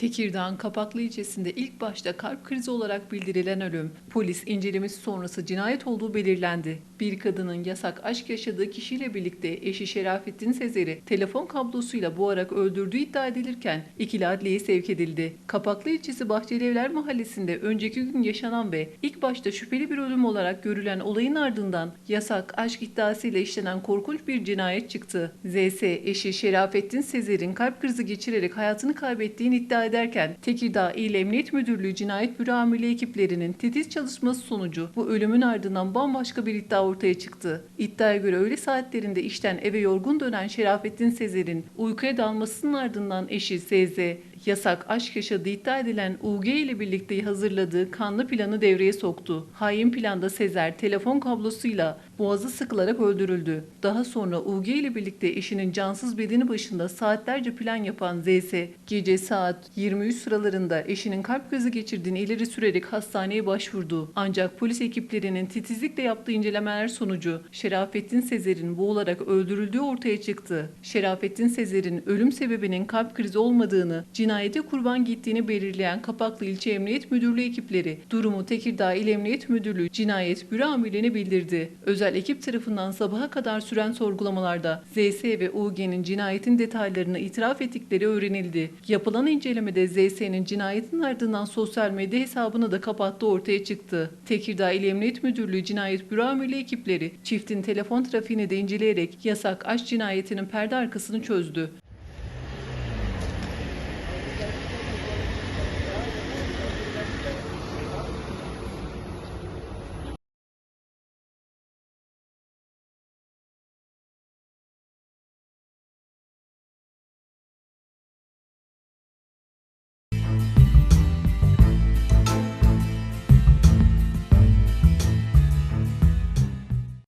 Tekirdağ'ın Kapaklı ilçesinde ilk başta kalp krizi olarak bildirilen ölüm, polis incelemesi sonrası cinayet olduğu belirlendi. Bir kadının yasak aşk yaşadığı kişiyle birlikte eşi Şerafettin Sezer'i telefon kablosuyla boğarak öldürdüğü iddia edilirken ikili adliyeye sevk edildi. Kapaklı ilçesi Bahçelievler mahallesinde önceki gün yaşanan ve ilk başta şüpheli bir ölüm olarak görülen olayın ardından yasak aşk iddiasıyla işlenen korkunç bir cinayet çıktı. ZS eşi Şerafettin Sezer'in kalp krizi geçirerek hayatını kaybettiğini iddia ederken Tekirdağ İl Emniyet Müdürlüğü Cinayet Büro Amirliği ekiplerinin titiz çalışması sonucu bu ölümün ardından bambaşka bir iddia ortaya çıktı. İddiaya göre öğle saatlerinde işten eve yorgun dönen Şerafettin Sezer'in uykuya dalmasının ardından eşi ZZ yasak aşk yaşadığı iddia edilen UG ile birlikte hazırladığı kanlı planı devreye soktu. Hain planda Sezer telefon kablosuyla boğazı sıkılarak öldürüldü. Daha sonra UG ile birlikte eşinin cansız bedeni başında saatlerce plan yapan ZS gece saat 23 sıralarında eşinin kalp krizi geçirdiğini ileri sürerek hastaneye başvurdu. Ancak polis ekiplerinin titizlikle yaptığı incelemeler sonucu Şerafettin Sezer'in boğularak öldürüldüğü ortaya çıktı. Şerafettin Sezer'in ölüm sebebinin kalp krizi olmadığını, cinayete kurban gittiğini belirleyen Kapaklı İlçe Emniyet Müdürlüğü ekipleri durumu Tekirdağ İl Emniyet Müdürlüğü Cinayet Büro Amirliğine bildirdi. Özel ekip tarafından sabaha kadar süren sorgulamalarda ZS ve UG'nin cinayetin detaylarını itiraf ettikleri öğrenildi. Yapılan incelemede ZS'nin cinayetin ardından sosyal medya hesabını da kapattığı ortaya çıktı. Tekirdağ İl Emniyet Müdürlüğü Cinayet Büro Amirliği ekipleri çiftin telefon trafiğini de inceleyerek yasak aşk cinayetinin perde arkasını çözdü.